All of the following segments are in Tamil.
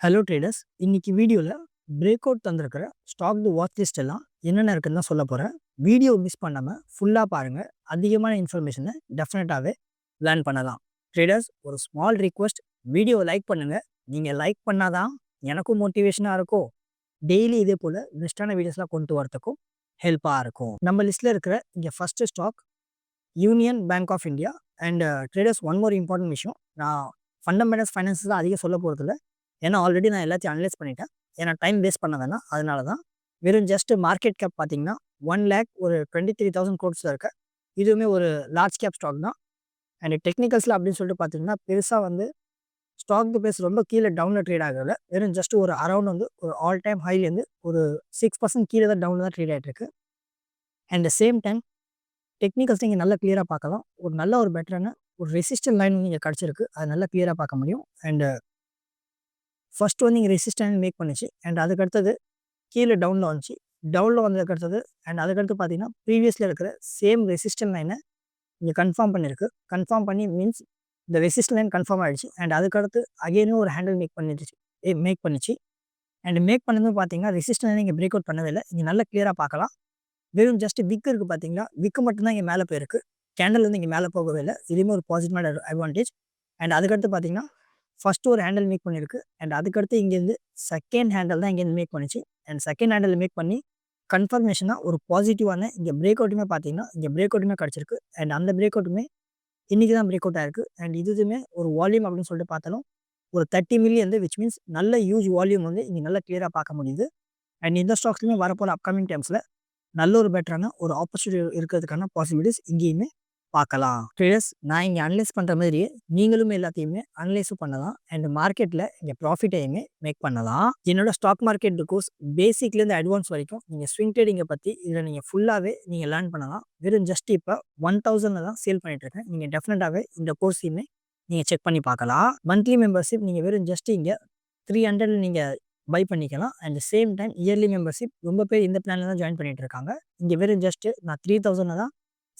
ஹலோ ட்ரேடர்ஸ் இன்னைக்கு வீடியோவில் பிரேக் அவுட் தந்திருக்கிற ஸ்டாக் தி வாட்ச் லிஸ்ட் எல்லாம் என்னென்ன இருக்குன்னு தான் சொல்ல போகிறேன் வீடியோ மிஸ் பண்ணாமல் ஃபுல்லாக பாருங்கள் அதிகமான இன்ஃபர்மேஷனை டெஃபினட்டாகவே லேர்ன் பண்ணலாம். ட்ரேடர்ஸ் ஒரு ஸ்மால் ரிக்வெஸ்ட் வீடியோ லைக் பண்ணுங்கள் நீங்கள் லைக் பண்ணால் தான் எனக்கும் மோட்டிவேஷனாக இருக்கும் டெய்லி இதே போல் பெஸ்ட்டான வீடியோஸ்லாம் கொண்டு வரத்துக்கும் ஹெல்ப்பாக இருக்கும். நம்ம லிஸ்ட்டில் இருக்கிற இங்கே first stock union bank of India and traders one more important விஷயம். நான் ஃபண்டமெண்டல்ஸ் ஃபைனான்ஸ் தான் அதிகம் சொல்ல போகிறதில்ல ஏன்னா ஆல்ரெடி நான் எல்லாத்தையும் அனலைஸ் பண்ணிட்டேன். ஏன்னா டைம் வேஸ்ட் பண்ண வேணாம். அதனால தான் வெறும் ஜஸ்ட் மார்க்கெட் கேப் பார்த்தீங்கன்னா ஒன் லேக் ஒரு டுவெண்ட்டி த்ரீ தௌசண்ட் கோட்ஸில் இருக்க. இதுவுமே ஒரு லார்ஜ் கேப் ஸ்டாக் தான். அண்ட் டெக்னிக்கல்ஸில் அப்படின்னு சொல்லிட்டு பார்த்தீங்கன்னா பெருசாக வந்து ஸ்டாக் பேஸ் ரொம்ப கீழே டவுனில் ட்ரேட் ஆகல. வெறும் ஜஸ்ட் ஒரு அரௌண்ட் வந்து ஒரு ஆல் டைம் ஹைலேருந்து ஒரு சிக்ஸ் பர்சன்ட் கீழே தான் டவுனில் தான் ட்ரேட் ஆகிட்டு இருக்கு அண்ட் சேம் டைம் டெக்னிக்கல்ஸ் நீங்கள் நல்லா கிளியராக பார்க்கலாம். ஒரு நல்ல ஒரு பெட்டரான ஒரு ரெசிஸ்டன்ட் லைன் நீங்கள் கிடச்சிருக்கு. அதை நல்லா கிளியராக பார்க்க முடியும். அண்டு ஃபர்ஸ்ட் வந்து இங்கே ரெசிஸ்டன்ட் மேக் பண்ணுச்சு. அண்ட் அதுக்கடுத்தது கீழே டவுனில் வந்துச்சு. டவுனில் வந்ததுக்கு அடுத்தது அண்ட் அதுக்கடுத்து பார்த்தீங்கன்னா ப்ரீவியஸில் இருக்கிற சேம் ரெசிஸ்டன்ட் லைனை இங்கே கன்ஃபார்ம் பண்ணியிருக்கு கன்ஃபார்ம் பண்ணி மீன்ஸ் இந்த ரெசிஸ்டன் லைன் கன்ஃபார்ம் ஆகிடுச்சு அண்ட் அதுக்கடுத்து அகெயினும் ஒரு ஹேண்டில் மேக் பண்ணிடுச்சு. ஏ மேக் பண்ணிச்சு. அண்ட் மேக் பண்ணது பார்த்தீங்கன்னா ரெசிஸ்டன் லைன் இங்கே பிரேக் அவுட் பண்ணவே இல்லை. இங்கே நல்லா கிளியராக பார்க்கலாம் வெறும் ஜஸ்ட் விக் இருக்குது பார்த்தீங்களா விக்கு மட்டும்தான் இங்கே மேலே போயிருக்கு. கேண்டல் வந்து இங்கே மேலே போகவே இல்லை. இதுவுமே ஒரு பாசிட்டிவான அட்வான்டேஜ் அண்ட் அதுக்கடுத்து பார்த்தீங்கன்னா ஃபஸ்ட்டு ஒரு ஹேண்டில் மேக் பண்ணியிருக்கு. அண்ட் அதுக்கடுத்து இங்கேருந்து செகண்ட் ஹேண்டில் தான் இங்கேருந்து மேக் பண்ணிச்சு. அண்ட் செகண்ட் ஹேண்டில் மேக் பண்ணி கன்ஃபர்மேஷனாக ஒரு பாசிட்டிவான இங்கே பிரேக் அவுட்டுமே பார்த்தீங்கன்னா இங்கே பிரேக் அவுட்டுமே கிடச்சிருக்கு. அண்ட் அந்த பிரேக் அவுட்டுமே இன்றைக்கி தான் பிரேக் அவுட் ஆயிருக்கு. அண்ட் இதுவுமே ஒரு வால்யூம் அப்படின்னு சொல்லிட்டு பார்த்தாலும் ஒரு தேர்ட்டி மில்லியன் வந்து விச் மீன்ஸ் நல்ல ஹியூஜ் வால்யூம் வந்து இங்கே நல்லா கிளியராக பார்க்க முடியுது. அண்ட் இந்த ஸ்டாக்ஸ்லையுமே வரப்போகிற அப்கமிங் டைம்ஸில் நல்ல ஒரு பெட்டரான ஒரு ஆப்பர்ச்சுனிட்டி இருக்கிறதுக்கான பாசிபிலிட்டிஸ் இங்கேயுமே பார்க்கலாம். ட்ரேடர்ஸ் நான் இங்கே அனலைஸ் பண்ணுற மாதிரியே நீங்களுமே எல்லாத்தையுமே அனலைஸும் பண்ணலாம். அண்ட் மார்க்கெட்டில் இங்கே ப்ராஃபிட்டையுமே மேக் பண்ணலாம். என்னோட ஸ்டாக் மார்க்கெட் கோர்ஸ் பேசிக்லேருந்து அட்வான்ஸ் வரைக்கும் நீங்கள் ஸ்விங் ட்ரேடிங்கை பற்றி இதில் நீங்கள் ஃபுல்லாகவே நீங்கள் லேர்ன் பண்ணலாம். வெறும் ஜஸ்ட் இப்போ ஒன் தௌசண்டில் தான் சேல் பண்ணிட்டு இருக்கேன் நீங்கள் டெஃபினட்டாகவே இந்த கோர்ஸையுமே நீங்கள் செக் பண்ணி பார்க்கலாம். மந்த்லி மெம்பர்ஷிப் நீங்கள் வெறும் ஜஸ்ட் இங்கே த்ரீ ஹண்ட்ரட் நீங்கள் பை பண்ணிக்கலாம். And same time yearly membership ரொம்ப பேர் இந்த பிளானில் தான் ஜாயின் பண்ணிட்டு இருக்காங்க இங்கே வெறும் ஜஸ்ட்டு நான் த்ரீ தௌசண்ட் தான்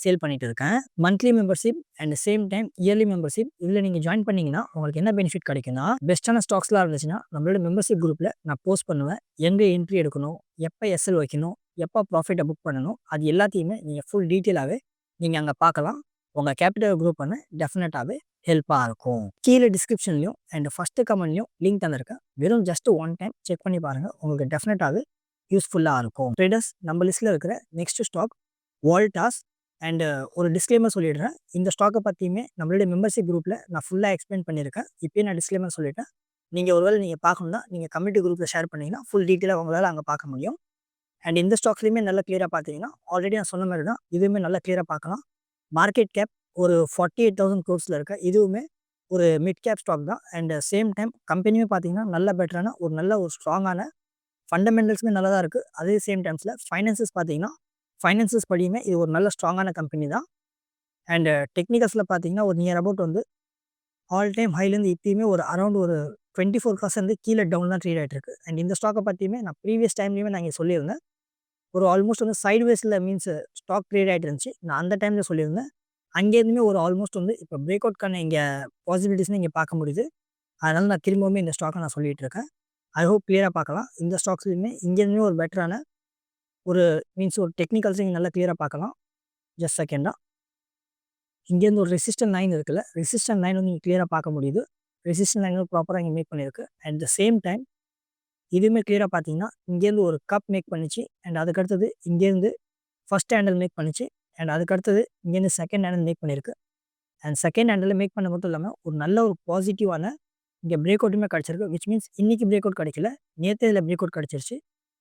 சேல் பண்ணிட்டு இருக்கேன். Monthly membership and same time yearly membership இதில் நீங்கள் ஜாயின் பண்ணீங்கன்னா உங்களுக்கு என்ன பெனிஃபிட் கிடைக்குன்னா பெஸ்ட்டான ஸ்டாக்ஸ்லாம் இருந்துச்சுன்னா நம்மளோட மெம்பர்ஷிப் குரூப்பில் நான் போஸ்ட் பண்ணுவேன். எங்கே என்ட்ரி எடுக்கணும் எப்போ எஸ்எல் வைக்கணும் எப்போ ப்ராஃபிட்டை புக் பண்ணணும் அது எல்லாத்தையுமே நீங்கள் ஃபுல் டீட்டெயிலாகவே நீங்கள் அங்கே பார்க்கலாம். உங்கள் கேபிட்டல் குரூப் பண்ண டெஃபினட்டாகவே ஹெல்ப்பாக இருக்கும். கீழே டிஸ்கிரிப்ஷன்லையும் அண்ட் ஃபஸ்ட்டு கமெண்ட்லையும் லிங்க் தந்திருக்கேன். வெறும் ஜஸ்ட் ஒன் டைம் செக் பண்ணி பாருங்கள் உங்களுக்கு டெஃபினட்டாகவே யூஸ்ஃபுல்லாக இருக்கும். ட்ரேடர்ஸ் நம்ம லிஸ்ட்டில் இருக்கிற நெக்ஸ்ட் ஸ்டாக் வால்டாஸ் அண்டு ஒரு டிஸ்க்ளைமர் சொல்லிடுறேன். இந்த ஸ்டாக்கை பற்றியுமே நம்மளுடைய மெம்பர்ஷிப் குரூப்பில் நான் ஃபுல்லாக எக்ஸ்பிளைன் பண்ணியிருக்கேன். இப்போயே நான் டிஸ்க்ளைமர் சொல்லிட்டேன். நீங்கள் ஒருவேளை நீங்கள் பார்க்கணும்னா நீங்கள் கம்யூனிட்டி குரூப்பில் ஷேர் பண்ணிங்கன்னா ஃபுல் டீட்டெயிலாக உங்களால் அங்கே பார்க்க முடியும். அண்ட் இந்த ஸ்டாக்ஸ்லையுமே நல்லா கிளியராக பார்த்தீங்கன்னா ஆல்ரெடி நான் சொன்ன மாதிரி தான் இதுவுமே நல்லா கிளியராக பார்க்கலாம். மார்க்கெட் கேப் ஒரு ஃபார்ட்டி எயிட் தௌசண்ட் க்ரோர்ஸில் இருக்க இதுவுமே ஒரு மிட் கேப் ஸ்டாக் தான். அண்ட் சேம் டைம் கம்பெனியுமே பார்த்தீங்கன்னா நல்ல பெட்டரான ஒரு நல்ல ஒரு ஸ்ட்ராங்கான ஃபண்டமெண்டல்ஸுமே நல்லா தான் இருக்குது அதே சேம் டைம்ஸில் ஃபைனான்சஸ் பார்த்தீங்கன்னா ஃபைனான்சஸ் படியுமே இது ஒரு நல்ல ஸ்ட்ராங்கான கம்பெனி தான். அண்டு டெக்னிக்கல்ஸில் பார்த்தீங்கன்னா ஒரு நியர் அபவுட் வந்து ஆல் டைம் ஹைலேருந்து இப்பயுமே ஒரு அரௌண்ட் ஒரு டுவெண்ட்டி ஃபோர் காசுலேருந்து கீழே டவுன் தான் ட்ரீட் ஆகிட்டு இருக்கு. அண்ட் இந்த ஸ்டாக்கை பற்றியுமே நான் ப்ரீவியஸ் டைம்லேயுமே நான் இங்கே சொல்லியிருந்தேன். ஒரு ஆல்மோஸ்ட் வந்து சைட் வேஸில் மீன்ஸ் ஸ்டாக் ட்ரீட் ஆகிட்டு இருந்துச்சு. நான் அந்த டைமில் சொல்லியிருந்தேன். அங்கேருந்துமே ஒரு ஆல்மோஸ்ட் வந்து இப்போ பிரேக் அவுட்கான இங்கே பாசிபிலிட்டிஸ்னு இங்கே பார்க்க முடியுது. அதனால் நான் திரும்பவுமே இந்த ஸ்டாக்கை நான் சொல்லிகிட்டு இருக்கேன். ஐ ஹோப் கிளியராக பார்க்கலாம். இந்த ஸ்டாக்ஸ்லையுமே இங்கேருந்துமே ஒரு பெட்டரான ஒரு மீன்ஸ் ஒரு டெக்னிக்கல்ஸ் இங்கே நல்லா கிளியராக பார்க்கலாம். ஜஸ்ட் செகண்டாக இங்கேருந்து ஒரு ரெசிஸ்டன் லைன் இருக்குல்ல ரெசிஸ்டன் லைன் வந்து நீங்கள் கிளியராக பார்க்க முடியுது. ரெசிஸ்டன் லைன் வந்து ப்ராப்பராக இங்கே மேக் பண்ணியிருக்கு. அட் த சேம் டைம் இதுவுமே கிளியராக பார்த்தீங்கன்னா இங்கேருந்து ஒரு கப் மேக் பண்ணிச்சு. அண்ட் அதுக்கடுத்தது இங்கேருந்து ஃபஸ்ட் ஹேண்டில் மேக் பண்ணிச்சு. அண்ட் அதுக்கடுத்தது இங்கேருந்து செகண்ட் ஹேண்டில் மேக் பண்ணியிருக்கு. அண்ட் செகண்ட் ஹேண்டில் மேக் பண்ண மட்டும் இல்லாமல் ஒரு நல்ல ஒரு பாசிட்டிவான இங்கே பிரேக் அவுட்டுமே கிடச்சிருக்கு. விச் மீன்ஸ் இன்றைக்கி பிரேக் அவுட் கிடைக்கல. நேற்று இதில் பிரேக் அவுட் கிடச்சிருச்சு.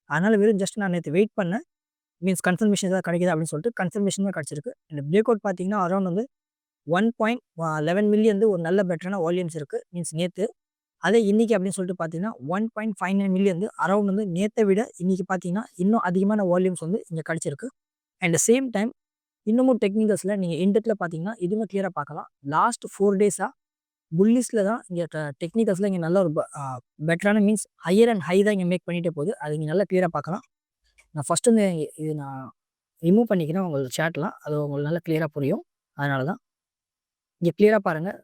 அதனால் வெறும் ஜஸ்ட் நான் நேற்று வெயிட் பண்ணேன். மீன்ஸ் கன்ஃபர்மேஷன் ஏதாவது கிடைக்குது அப்படின்னு சொல்லிட்டு கன்ஃபர்மேஷனுமே கிடச்சிருக்கு. இந்த பிரேக் அவுட் பார்த்தீங்கன்னா அரௌண்ட் வந்து ஒன் பாயிண்ட் லெவன் மில்லியன் வந்து ஒரு நல்ல பெட்டரான வால்யூம்ஸ் இருக்குது மீன்ஸ் நேற்று அதே இன்றைக்கி அப்படின்னு சொல்லிட்டு பார்த்தீங்கன்னா one point five nine million வந்து அரௌண்ட் வந்து நேற்றை விட இன்றைக்கி பார்த்தீங்கன்னா இன்னும் அதிகமான வால்யூம்ஸ் வந்து இங்கே கிடச்சிருக்கு. அண்ட் சேம் டைம் இன்னமும் டெக்னிக்கல்ஸில் நீங்கள் இன்டெட்டில் பார்த்தீங்கன்னா இதுவுமே கிளியராக பார்க்கலாம். லாஸ்ட் ஃபோர் டேஸாக புல்லிஸில் தான் இங்கே டெக்னிக்கல்ஸில் இங்கே நல்ல ஒரு பெட்டரான மீன்ஸ் ஹையர் அண்ட் ஹை தான் இங்கே மேக் பண்ணிகிட்டே போகுது. அது இங்கே நல்லா கிளியராக பார்க்கலாம். நான் ஃபஸ்ட்டு வந்து இது நான் ரிமூவ் பண்ணிக்கிறேன் உங்களுக்கு சேட்லாம் அது உங்களுக்கு நல்லா கிளியராக புரியும். அதனால தான். இங்கே கிளியராக பாருங்கள்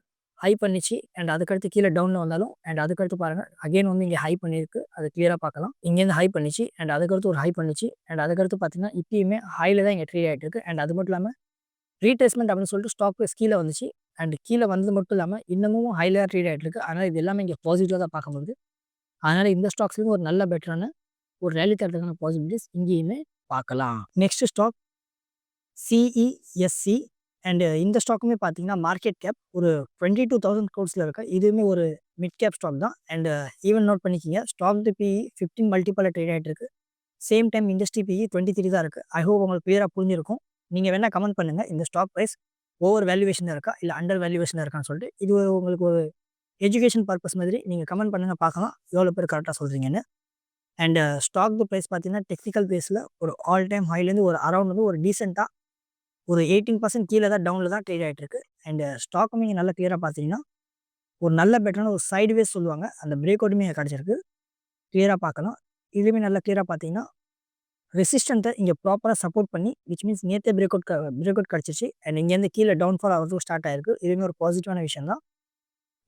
ஹை பண்ணிச்சு. அண்ட் அதுக்கடுத்து கீழே டவுனில் வந்தாலும் அண்ட் அதுக்கடுத்து பாருங்கள் அகைன் வந்து இங்கே ஹை பண்ணியிருக்கு. அது கிளியராக பார்க்கலாம். இங்கேருந்து ஹை பண்ணிச்சு. அண்ட் அதுக்கடுத்து ஒரு ஹை பண்ணிச்சு. அண்ட் அதுக்கடுத்து பார்த்தீங்கன்னா இப்பயுமே ஹையில் தான் இங்கே ட்ரீட் ஆகிட்டு இருக்கு. அண்ட் அது மட்டும் இல்லாமல் ரீட்ரேஸ்மெண்ட் அப்படின்னு சொல்லிட்டு ஸ்டாக் ப்ரைஸ் கீழே வந்துச்சு. அண்ட் கீழே வந்தது மட்டும் இல்லாமல் இன்னமும் ஹைலியாக ட்ரீட் ஆகிட்டு இருக்கு. அதனால் இது எல்லாமே இங்கே பாசிட்டிவாக தான் பார்க்க முடியுது. அதனால் இந்த ஸ்டாக்ஸ்லேயும் ஒரு நல்ல பெட்டரான ஒரு ரேலி தரத்துக்கான பாசிபிலிட்டிஸ் இங்கேயுமே பார்க்கலாம். நெக்ஸ்ட் ஸ்டாக் சிஇஎஸ்சி அண்டு இந்த ஸ்டாக்குமே பார்த்தீங்கன்னா மார்க்கெட் கேப் ஒரு டுவெண்ட்டி டூ தௌசண்ட் க்ரோட்ஸில் இருக்கு. இதுவுமே ஒரு மிட் கேப் ஸ்டாக் தான். அண்டு ஈவன் நோட் பண்ணிக்கிங்க ஸ்டாக் டு பிஇ ஃபிஃப்டின் மல்டிபிளில் ட்ரேட் ஆகிட்டு இருக்கு. Same time industry PE twenty three தான் இருக்குது ஐ ஹோப் உங்களுக்கு பியராக புரிஞ்சிருக்கும். நீங்கள் வேணால் கமெண்ட் பண்ணுங்கள் இந்த ஸ்டாக் ப்ரைஸ் ஓவர் வேல்யூவேஷனாக இருக்கா? இல்லை அண்டர் வேல்யூவேஷனாக இருக்கான்னு சொல்லிட்டு இது உங்களுக்கு ஒரு எஜுகேஷன் பர்பஸ் மாதிரி நீங்கள் கமெண்ட் பண்ணுங்கள் பார்க்கலாம். எவ்வளோ பேர் கரெக்டாக சொல்கிறீங்கன்னு அண்ட் ஸ்டாக் ப்ரைஸ் பார்த்தீங்கன்னா டெக்னிக்கல் பேஸில் ஒரு ஆல் டைம் ஹைலேருந்து ஒரு அரௌண்ட் வந்து ஒரு டீசெண்டாக ஒரு எயிட்டீன் பர்சன்ட் கீழே தான் டவுனில் தான் ட்ரேட் ஆகிட்டு இருக்கு. அண்ட் ஸ்டாக்கும் நீங்கள் நல்லா கிளியராக பார்த்தீங்கன்னா ஒரு நல்ல பெட்டரான ஒரு சைடு வேஸ் சொல்லுவாங்க. அந்த பிரேக் அவுட்டுமே கிடச்சிருக்கு. கிளியராக பார்க்கலாம். இதுலேயுமே நல்லா கிளியராக பார்த்தீங்கன்னா ரெசிஸ்டண்ட்டை இங்கே ப்ராப்பராக சப்போர்ட் பண்ணி விச் மீன்ஸ் நேற்றே பிரேக் அவுட் பிரேக் அவுட் கிடச்சிச்சு. அண்ட் இங்கேருந்து கீழே டவுன்ஃபால் ஆகிறதுக்கு ஸ்டார்ட் ஆயிருக்கு. இதுவுமே ஒரு பாசிட்டிவான விஷயம் தான்.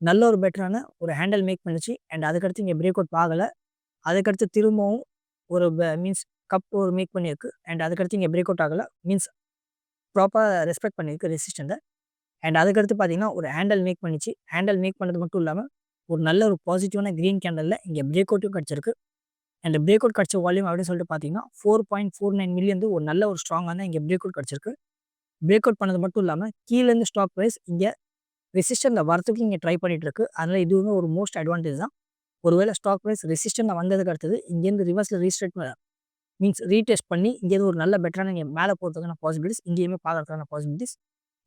நல்ல ஒரு பெட்டரான ஒரு ஹேண்டில் மேக் பண்ணிச்சு. அண்ட் அதுக்கடுத்து இங்கே பிரேக் அவுட் ஆகலை. அதுக்கடுத்து திரும்பவும் ஒரு மீன்ஸ் கப் ஒரு மேக் பண்ணியிருக்கு. அண்ட் அதுக்கடுத்து இங்கே பிரேக் அவுட் ஆகலை மீன்ஸ் ப்ராப்பராக ரெஸ்பெக்ட் பண்ணியிருக்கு ரெசிஸ்டண்ட்டை அண்ட் அதுக்கடுத்து பார்த்தீங்கன்னா ஒரு ஹேண்டல் மேக் பண்ணிச்சு. ஹேண்டல் மேக் பண்ணது மட்டும் இல்லாமல் ஒரு நல்ல ஒரு பாசிட்டிவான க்ரீன் கேண்டலில் இங்கே பிரேக் அவுட்டும் கிடச்சிருக்கு. அண்ட் பிரேக் அவுட் கிடச்ச வால்யூம் அப்படின்னு சொல்லிட்டு பார்த்தீங்கன்னா four point four nine million ஒரு நல்ல ஒரு ஸ்ட்ராங்கான இங்கே பிரேக் அவுட் கிடச்சிருக்கு. பிரேக் அவுட் பண்ணது மட்டும் இல்லாமல் கீழேருந்து ஸ்டாக் ப்ரைஸ் இங்கே ரெசிஸ்டனில் வரத்துக்கு இங்கே ட்ரை பண்ணிட்டு இருக்கு அதனால் இதுவுமே ஒரு மோஸ்ட் அட்வான்டேஜ் தான். ஒருவேளை ஸ்டாக் ப்ரைஸ் ரெசிஸ்டனில் வந்ததுக்கு அடுத்தது இங்கேருந்து ரிவர்ஸில் ரீஸ்டேட் மீன்ஸ் ரீடெஸ்ட் பண்ணி இங்கேருந்து ஒரு நல்ல பெட்டரான இங்கே மேலே போகிறதுக்கான பாசிபிலிட்டிஸ் இங்கேயுமே பார்க்கறதுக்கான பாசிபிலிட்டிஸ்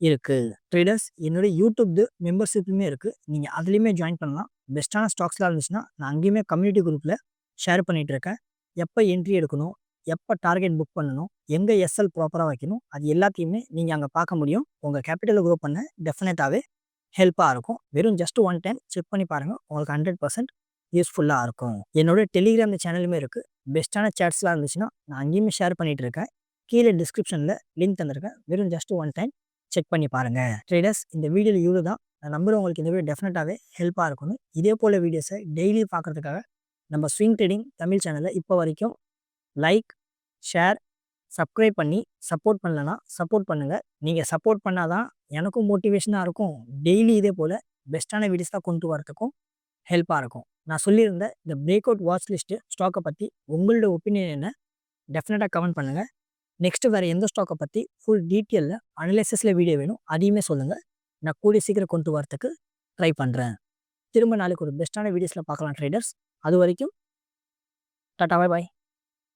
இருக்குது ட்ரேடர்ஸ் என்னுடைய யூடியூப் மெம்பர்ஷிப்லையுமே இருக்குது நீங்கள் அதுலேயுமே ஜாயின் பண்ணலாம். பெஸ்ட்டான ஸ்டாக்ஸ்லாம் இருந்துச்சுன்னா நான் அங்கேயுமே கம்யூனிட்டி குரூப்பில் ஷேர் பண்ணிகிட்ருக்கேன் எப்போ என்ட்ரி எடுக்கணும்? எப்போ டார்கெட் புக் பண்ணணும்? எங்கே எஸ்எல் ப்ராப்பராக வைக்கணும்? அது எல்லாத்தையுமே நீங்கள் அங்கே பார்க்க முடியும். உங்கள் கேபிட்டல் க்ரோ பண்ண டெஃபினட்டாகவே ஹெல்ப்பாக இருக்கும். வெறும் ஜஸ்ட் ஒன் டைம் செக் பண்ணி பாருங்கள் உங்களுக்கு ஹண்ட்ரட் பர்சன்ட் யூஸ்ஃபுல்லாக இருக்கும். என்னோட டெலிகிராம் சேனலுமே இருக்குது பெஸ்ட்டான சேட்ஸ்லாம் இருந்துச்சுன்னா நான் அங்கேயுமே ஷேர் பண்ணிகிட்டு இருக்கேன் கீழே டிஸ்கிரிப்ஷனில் லிங்க் தந்திருக்கேன். வெறும் ஜஸ்ட் ஒன் டைம் செக் பண்ணி பாருங்கள் ட்ரேடர்ஸ் இந்த வீடியோவில் இவ்வளோ தான் நான் நம்புகிறேன் உங்களுக்கு இந்த வீடியோ டெஃபினட்டாகவே ஹெல்ப்பாக இருக்கணும் இதே போல் வீடியோஸை டெய்லி பார்க்குறதுக்காக நம்ம ஸ்விங் ட்ரேடிங் தமிழ் சேனலை இப்போ வரைக்கும் லைக் ஷேர் சப்ஸ்கிரைப் பண்ணி சப்போர்ட் பண்ணலன்னா சப்போர்ட் பண்ணுங்கள் நீங்கள் சப்போர்ட் பண்ணால் தான் எனக்கும் மோட்டிவேஷனாக இருக்கும். டெய்லி இதே போல் பெஸ்ட்டான வீடியோஸ் தான் கொண்டு வரதுக்கும் ஹெல்ப்பாக இருக்கும். நான் சொல்லியிருந்த இந்த பிரேக் அவுட் வாட்ச் லிஸ்ட்டு ஸ்டாக்கை பற்றி உங்களோட ஒப்பீனியன் என்ன? டெஃபினட்டாக கமெண்ட் பண்ணுங்கள் நெக்ஸ்ட்டு வேறு எந்த ஸ்டாக்கை பற்றி ஃபுல் டீட்டெயிலில் அனலைசஸில் வீடியோ வேணும் அதையுமே சொல்லுங்கள் நான் கூடிய சீக்கிரம் கொண்டு வரத்துக்கு ட்ரை பண்ணுறேன் திரும்ப நாளைக்கு ஒரு பெஸ்ட்டான வீடியோஸில் பார்க்கலாம் ட்ரேடர்ஸ் அது வரைக்கும் டாட்டா பாய் பாய்